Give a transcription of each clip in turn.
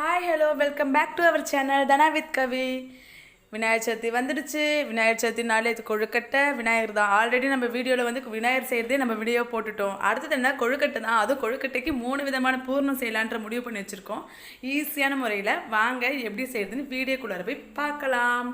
Hi hello welcome back to our channel Dhana with Kavi Vinayagar Chaturthi வந்துடுச்சு. விநாயகர் சதுர்த்தினாலே இது கொழுக்கட்டை. விநாயகர் தான் already நம்ம வீடியோவில் வந்து விநாயகர் செய்கிறதே நம்ம வீடியோ போட்டுட்டோம். அடுத்தது என்ன? கொழுக்கட்டை தான் அதுவும் கொழுக்கட்டைக்கு மூணு விதமான பூர்ணம் செய்யலான்ற முடிவு பண்ணி வச்சுருக்கோம். ஈஸியான முறையில் வாங்க எப்படி செய்கிறதுன்னு வீடியோக்குள்ளார போய் பார்க்கலாம்.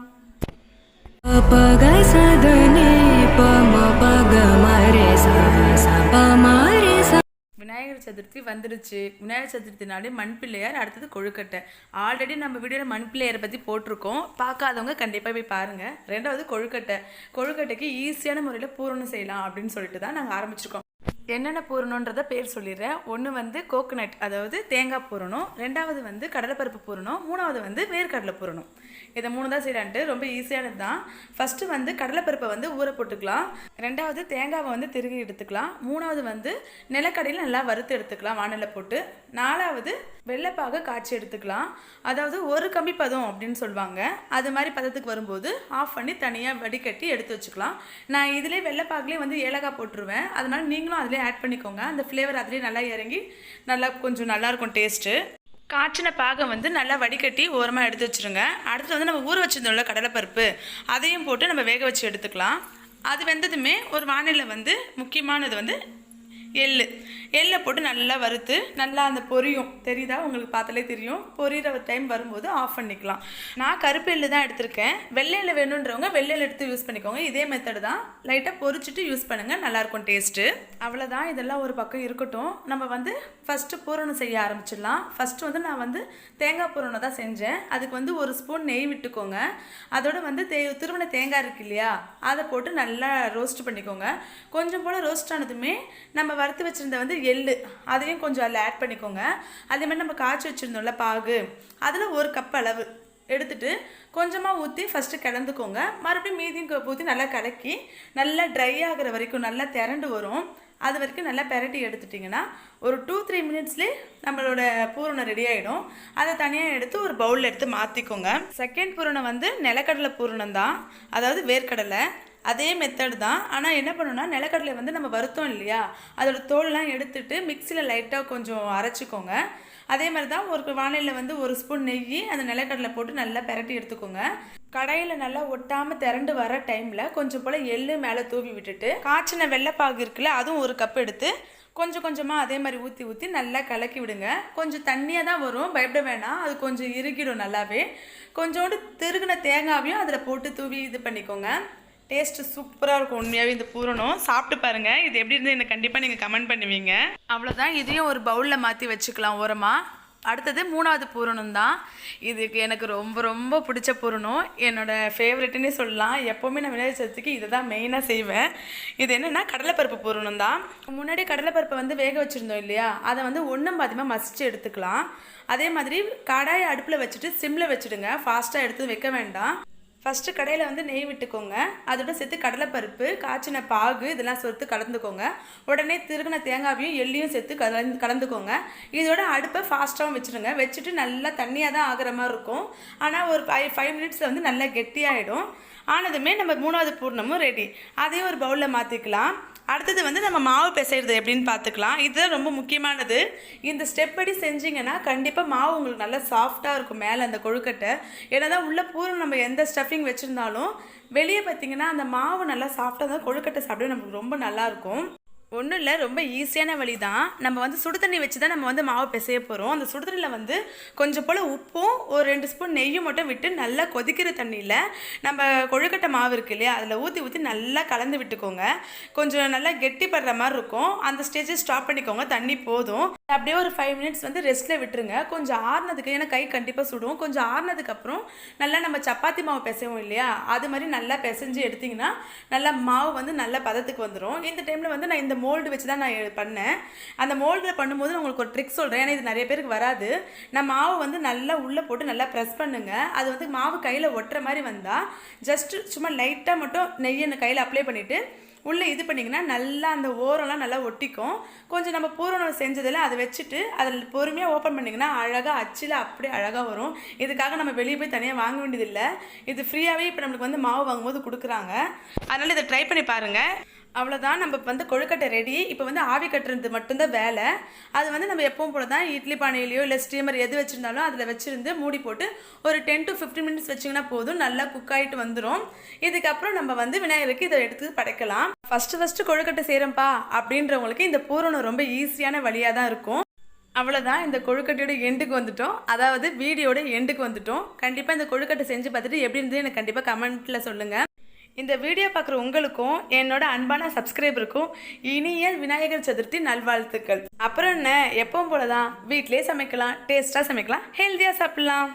சதுர்த்தி வந்துடுச்சு விநாயகர் சதுர்த்தினாலே மண் பிள்ளையார் அடுத்தது கொழுக்கட்டை. ஆல்ரெடி நம்ம வீடியோவில் மண் பிள்ளையாரை பற்றி போட்டிருக்கோம். பார்க்காதவங்க கண்டிப்பாக போய் பாருங்கள் ரெண்டாவது கொழுக்கட்டை. கொழுக்கட்டைக்கு ஈஸியான முறையில் பூரணம் செய்யலாம் அப்படின்னு சொல்லிட்டு தான் நாங்கள் ஆரம்பிச்சிருக்கோம். என்னென்ன பூரணுன்றத பேர் சொல்லிடுறேன். ஒன்று வந்து கோகனட் அதாவது தேங்காய் பூரணும். ரெண்டாவது வந்து கடலைப்பருப்பு பூரணும். மூணாவது வந்து வேர்க்கடலை பூரணும். இதை மூணு தான் செய்யலான்ட்டு ரொம்ப ஈஸியானது தான். ஃபஸ்ட்டு வந்து கடலைப்பருப்பை வந்து ஊற போட்டுக்கலாம். ரெண்டாவது தேங்காவை வந்து திருகி எடுத்துக்கலாம். மூணாவது வந்து நிலக்கடையில் நல்லா வறுத்து எடுத்துக்கலாம் வானலில் போட்டு. நாலாவது வெள்ளைப்பாக காய்ச்சி எடுத்துக்கலாம். அதாவது ஒரு கம்பி பதம் அப்படின்னு சொல்லுவாங்க. அது மாதிரி பதத்துக்கு வரும்போது ஆஃப் பண்ணி தனியாக வடிகட்டி எடுத்து வச்சுக்கலாம். நான் இதிலே வெள்ளைப்பாக்குலேயே வந்து ஏலக்காய் போட்டுருவேன். அதனால் நீங்களும் அதில் ஆட் பண்ணிக்கோங்க. அந்த ஃப்ளேவர் அதிலே நல்லா இறங்கி நல்லா கொஞ்சம் நல்லாயிருக்கும் டேஸ்ட்டு காய்ச்சின பாகம் வந்து நல்லா வடிகட்டி ஓரமாக எடுத்து வச்சுருங்க. அடுத்து வந்து நம்ம ஊற வச்சிருந்தோம்ல கடலைப்பருப்பு அதையும் போட்டு நம்ம வேக வச்சு எடுத்துக்கலாம். அது வெந்ததுமே ஒரு வானிலை வந்து முக்கியமானது வந்து எள்ளு. எள்ளை போட்டு நல்லா வறுத்து நல்லா அந்த பொரியும். தெரியுதா? உங்களுக்கு பார்த்தாலே தெரியும். பொரியிற ஒரு டைம் வரும்போது ஆஃப் பண்ணிக்கலாம். நான் கருப்பு எள்ளு தான் எடுத்திருக்கேன். வெள்ளையில் வேணுன்றவங்க வெள்ளையில் எடுத்து யூஸ் பண்ணிக்கோங்க. இதே மெத்தடு தான். லைட்டாக பொரிச்சிட்டு யூஸ் பண்ணுங்கள் நல்லாயிருக்கும் டேஸ்ட்டு அவ்வளோதான் இதெல்லாம் ஒரு பக்கம் இருக்கட்டும். நம்ம வந்து ஃபஸ்ட்டு பூரணம் செய்ய ஆரம்பிச்சிடலாம். ஃபஸ்ட்டு வந்து நான் வந்து தேங்காய் பூரணம் தான் செஞ்சேன். அதுக்கு வந்து ஒரு ஸ்பூன் நெய் விட்டுக்கோங்க. அதோட வந்து தே திருமண தேங்காய் இருக்கு இல்லையா? அதை போட்டு நல்லா ரோஸ்ட் பண்ணிக்கோங்க. கொஞ்சம் போல் ரோஸ்ட் ஆனதுமே நம்ம வறுத்து வச்சுருந்த வந்து எள்ளு அதையும் கொஞ்சம் அதில் ஆட் பண்ணிக்கோங்க. அதே மாதிரி நம்ம காய்ச்சி வச்சுருந்தோம்ல பாகு அதில் ஒரு கப் அளவு எடுத்துட்டு கொஞ்சமாக ஊற்றி ஃபஸ்ட்டு கலந்துக்கோங்க மறுபடியும் மீதியும் ஊற்றி நல்லா கலக்கி நல்லா ட்ரை ஆகிற வரைக்கும் நல்லா திரண்டு வரும். அது வரைக்கும் நல்லா பெரட்டி எடுத்துட்டிங்கன்னா ஒரு டூ த்ரீ மினிட்ஸ்லேயே நம்மளோட பூரணம் ரெடி ஆகிடும் அதை தனியாக எடுத்து ஒரு பவுலில் எடுத்து மாற்றிக்கோங்க செகண்ட் பூரணம் வந்து நிலக்கடலை பூரணம் தான் அதாவது வேர்க்கடலை. அதே மெத்தட் தான். ஆனால் என்ன பண்ணணும்னா நிலக்கடலை வந்து நம்ம வருத்தோம் இல்லையா? அதோட தோல்லாம் எடுத்துட்டு மிக்சியில் லைட்டாக கொஞ்சம் அரைச்சிக்கோங்க. அதே மாதிரி தான் ஒரு வானிலையில் வந்து ஒரு ஸ்பூன் நெய் அந்த நிலக்கடலை போட்டு நல்லா பெரட்டி எடுத்துக்கோங்க. கடையில் நல்லா ஒட்டாமல் திரண்டு வர டைமில் கொஞ்சம் போல் எள்ளு மேலே தூவி விட்டுட்டு காய்ச்சின வெள்ளைப்பாகு இருக்குல்ல அதுவும் ஒரு கப் எடுத்து கொஞ்சம் கொஞ்சமாக அதே மாதிரி ஊற்றி ஊற்றி நல்லா கலக்கி விடுங்க. கொஞ்சம் தண்ணியாக தான் வரும் பயப்பட வேணாம். அது கொஞ்சம் இறுகிடும் நல்லாவே. கொஞ்சோண்டு திருகின தேங்காவையும் அதில் போட்டு தூவி இது பண்ணிக்கோங்க. டேஸ்ட்டு சூப்பராக இருக்கும் உண்மையாகவே இந்த பூரணம். சாப்பிட்டு பாருங்கள் இது எப்படி இருந்து எனக்கு கண்டிப்பாக நீங்கள் கமெண்ட் பண்ணுவீங்க. அவ்வளோதான் இதையும் ஒரு பவுலில் மாற்றி வச்சுக்கலாம் ஓரமாக அடுத்தது மூணாவது பூரணம் தான். இதுக்கு எனக்கு ரொம்ப ரொம்ப பிடிச்ச பூரணம். என்னோடய ஃபேவரெட்டுன்னே சொல்லலாம். எப்போவுமே நான் விநாயகர் சதுர்த்திக்கு இதை தான் மெயினாக செய்வேன். இது என்னென்னா கடலைப்பருப்பு பூரணம் தான். முன்னாடி கடலைப்பருப்பை வந்து வேக வச்சுருந்தோம் இல்லையா? அதை வந்து ஒன்றும் பாதிமாக மசிச்சு எடுத்துக்கலாம். அதே மாதிரி கடாயை அடுப்பில் வச்சுட்டு சிம்மில் வச்சுடுங்க. ஃபாஸ்ட்டாக எடுத்து வைக்க வேண்டாம். ஃபஸ்ட்டு கடையில் வந்து நெய் விட்டுக்கோங்க. அதோட சேர்த்து கடலைப்பருப்பு காய்ச்சின பாகு இதெல்லாம் சேர்த்து கலந்துக்கோங்க. உடனே திருகின தேங்காவையும் எள்ளியும் சேர்த்து கலந்து கலந்துக்கோங்க. இதோட அடுப்பை ஃபாஸ்ட்டாகவும் வச்சுருங்க. வச்சுட்டு நல்லா தண்ணியாக தான் ஆகிற மாதிரி இருக்கும். ஆனால் ஒரு ஃபைவ் ஃபைவ் மினிட்ஸில் வந்து நல்லா கெட்டியாகிடும் ஆனதுமே நம்ம மூணாவது பூர்ணமும் ரெடி அதையும் ஒரு பவுலில் மாற்றிக்கலாம் அடுத்தது வந்து நம்ம மாவு பிசைகிறது எப்படின்னு பார்த்துக்கலாம். இதுதான் ரொம்ப முக்கியமானது. இந்த ஸ்டெப் படி செஞ்சீங்கன்னா கண்டிப்பாக மாவு உங்களுக்கு நல்லா சாஃப்டாக இருக்கும் மேலே அந்த கொழுக்கட்டை. ஏன்னா தான் உள்ளே பூரம் நம்ம எந்த ஸ்டஃபிங் வச்சுருந்தாலும் வெளியே பார்த்தீங்கன்னா அந்த மாவு நல்லா சாஃப்டாக தான் கொழுக்கட்டை சாப்பிட நமக்கு ரொம்ப நல்லாயிருக்கும் ஒன்றும் இல்லை ரொம்ப ஈஸியான வழி தான் நம்ம வந்து சுடு தண்ணி வச்சு தான் நம்ம வந்து மாவு பிசைய போகிறோம் அந்த சுடு தண்ணியில் வந்து கொஞ்சம் போல் உப்பும் ஒரு ரெண்டு ஸ்பூன் நெய்யும் மட்டும் விட்டு நல்லா கொதிக்கிற தண்ணியில் நம்ம கொழுக்கட்டை மாவு இருக்கு இல்லையா அதில் ஊற்றி ஊற்றி நல்லா கலந்து விட்டுக்கோங்க. கொஞ்சம் நல்லா கெட்டிப்படுற மாதிரி இருக்கும். அந்த ஸ்டேஜை ஸ்டாப் பண்ணிக்கோங்க. தண்ணி போதும். அப்படியே ஒரு ஃபைவ் மினிட்ஸ் வந்து ரெஸ்ட்டில் விட்டுருங்க. கொஞ்சம் ஆறுனதுக்கு ஏன்னா கை கண்டிப்பாக சுடும். கொஞ்சம் ஆறுனதுக்கப்புறம் நல்லா நம்ம சப்பாத்தி மாவு பிசைவோம் இல்லையா? அது மாதிரி நல்லா பிசைஞ்சு எடுத்திங்கன்னா நல்லா மாவு வந்து நல்ல பதத்துக்கு வந்துடும் இந்த டைமில் வந்து நான் இந்த மோல்டு வச்சு தான் நான் பண்ணேன். அந்த மோல்டில் பண்ணும்போது நான் உங்களுக்கு ஒரு ட்ரிக் சொல்கிறேன் ஏன்னா இது நிறைய பேருக்கு வராது. நான் மாவு வந்து நல்லா உள்ளே போட்டு நல்லா ப்ரெஸ் பண்ணுங்கள் அது வந்து மாவு கையில் ஒட்டுற மாதிரி வந்தால் ஜஸ்ட்டு சும்மா லைட்டாக மட்டும் நெய்யை கையில் அப்ளை பண்ணிவிட்டு உள்ளே இது பண்ணிங்கன்னா நல்லா அந்த ஓரம்லாம் நல்லா ஒட்டிக்கும். கொஞ்சம் நம்ம பூரணம் செஞ்சதில் அதை வச்சுட்டு அதில் பொறுமையாக ஓப்பன் பண்ணிங்கன்னா அழகாக அச்சில் அப்படியே அழகாக வரும். இதுக்காக நம்ம வெளியே போய் தனியாக வாங்க வேண்டியதில்லை. இது ஃப்ரீயாகவே இப்போ நம்மளுக்கு வந்து மாவு வாங்கும்போது கொடுக்குறாங்க. அதனால் இதை ட்ரை பண்ணி பாருங்கள் அவ்வளோதான் நம்ம வந்து கொழுக்கட்டை ரெடி இப்போ வந்து ஆவி கட்டுறது மட்டும்தான் வேலை. அது வந்து நம்ம எப்பவும் போல தான் இட்லி பானையிலையோ இல்லை ஸ்டீமர் எது வச்சுருந்தாலும் அதில் வச்சுருந்து மூடி போட்டு ஒரு டென் டு 15 மினிட்ஸ் வச்சிங்கன்னா போதும். நல்லா குக் ஆகிட்டு வந்துடும் இதுக்கப்புறம் நம்ம வந்து விநாயகருக்கு இதை எடுத்து படைக்கலாம். ஃபஸ்ட்டு ஃபஸ்ட்டு கொழுக்கட்டை செய்கிறோம்ப்பா அப்படின்றவங்களுக்கு இந்த பூரணம் ரொம்ப ஈஸியான வழியாக தான் இருக்கும். அவ்வளோதான் இந்த கொழுக்கட்டையோட எண்டுக்கு வந்துட்டோம். அதாவது வீடியோட எண்டுக்கு வந்துட்டோம். கண்டிப்பாக இந்த கொழுக்கட்டை செஞ்சு பார்த்துட்டு எப்படி இருந்தது எனக்கு கண்டிப்பாக கமெண்ட்டில் சொல்லுங்கள் இந்த வீடியோ பார்க்குற உங்களுக்கும் என்னோட அன்பான சப்ஸ்கிரைபருக்கும் இனிய விநாயகர் சதுர்த்தி நல்வாழ்த்துக்கள். அப்புறம் என்ன எப்பவும் போல தான் வீட்டிலே சமைக்கலாம் டேஸ்ட்டாக சமைக்கலாம் ஹெல்த்தியாக சாப்பிட்லாம்.